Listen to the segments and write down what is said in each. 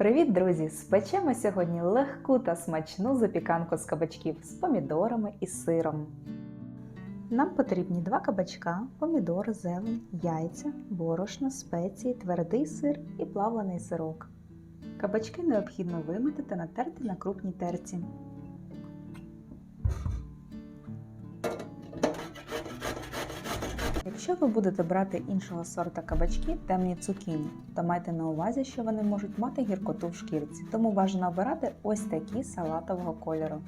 Привіт, друзі! Спечемо сьогодні легку та смачну запіканку з кабачків з помідорами і сиром. Нам потрібні два кабачка, помідор, зелень, яйця, борошно, спеції, твердий сир і плавлений сирок. Кабачки необхідно вимити та натерти на крупній терці. Якщо ви будете брати іншого сорта кабачки, темні цукіні, то майте на увазі, що вони можуть мати гіркоту в шкірці, тому бажано обирати ось такі салатового кольору.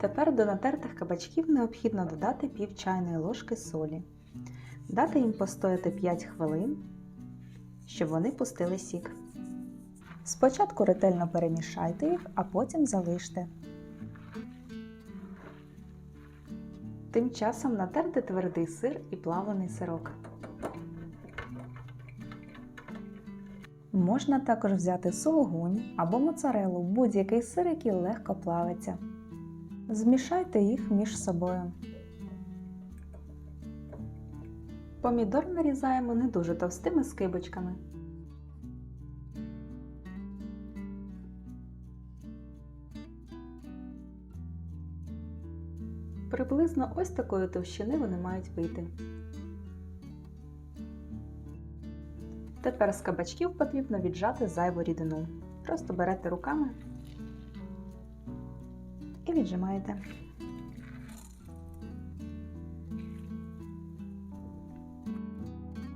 Тепер до натертих кабачків необхідно додати пів чайної ложки солі, дати їм постояти 5 хвилин, щоб вони пустили сік. Спочатку ретельно перемішайте їх, а потім залиште. Тим часом натерти твердий сир і плавлений сирок. Можна також взяти сулугунь або моцарелу, будь-який сир, який легко плавиться. Змішайте їх між собою. Помідор нарізаємо не дуже товстими скибочками. Приблизно ось такої товщини вони мають вийти. Тепер з кабачків потрібно віджати зайву рідину. Просто берете руками і віджимаєте.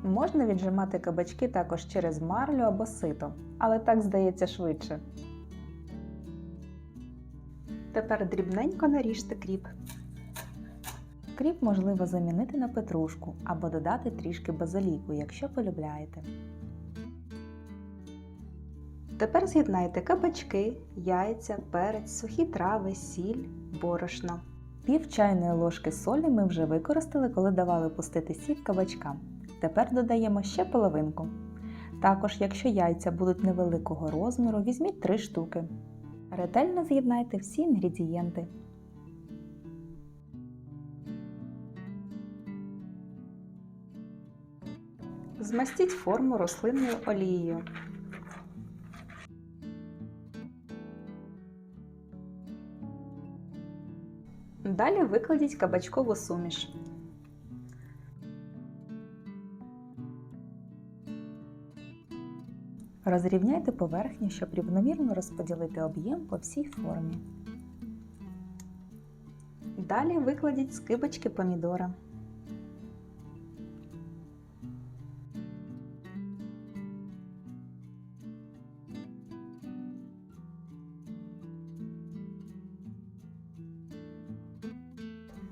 Можна віджимати кабачки також через марлю або сито, але так здається швидше. Тепер дрібненько наріжте кріп. Кріп можливо замінити на петрушку або додати трішки базиліку, якщо полюбляєте. Тепер з'єднайте кабачки, яйця, перець, сухі трави, сіль, борошно. Пів чайної ложки солі ми вже використали, коли давали пустити сік кабачкам. Тепер додаємо ще половинку. Також, якщо яйця будуть невеликого розміру, візьміть 3 штуки. Ретельно з'єднайте всі інгредієнти. Змастіть форму рослинною олією. Далі викладіть кабачкову суміш. Розрівняйте поверхню, щоб рівномірно розподілити об'єм по всій формі. Далі викладіть скибочки помідора.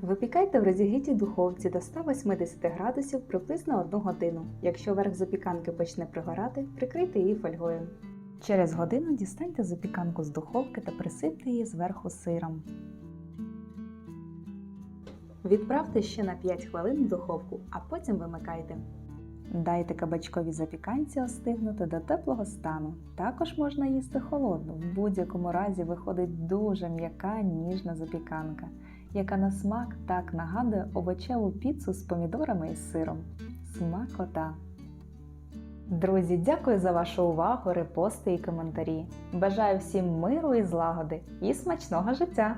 Випікайте в розігрітій духовці до 180 градусів приблизно 1 годину. Якщо верх запіканки почне пригорати, прикрийте її фольгою. Через годину дістаньте запіканку з духовки та присипте її зверху сиром. Відправте ще на 5 хвилин в духовку, а потім вимикайте. Дайте кабачковій запіканці остигнути до теплого стану. Також можна їсти холодну. В будь-якому разі виходить дуже м'яка ніжна запіканка, яка на смак так нагадує овочеву піцу з помідорами і сиром. Смакота! Друзі, дякую за вашу увагу, репости і коментарі. Бажаю всім миру і злагоди і смачного життя!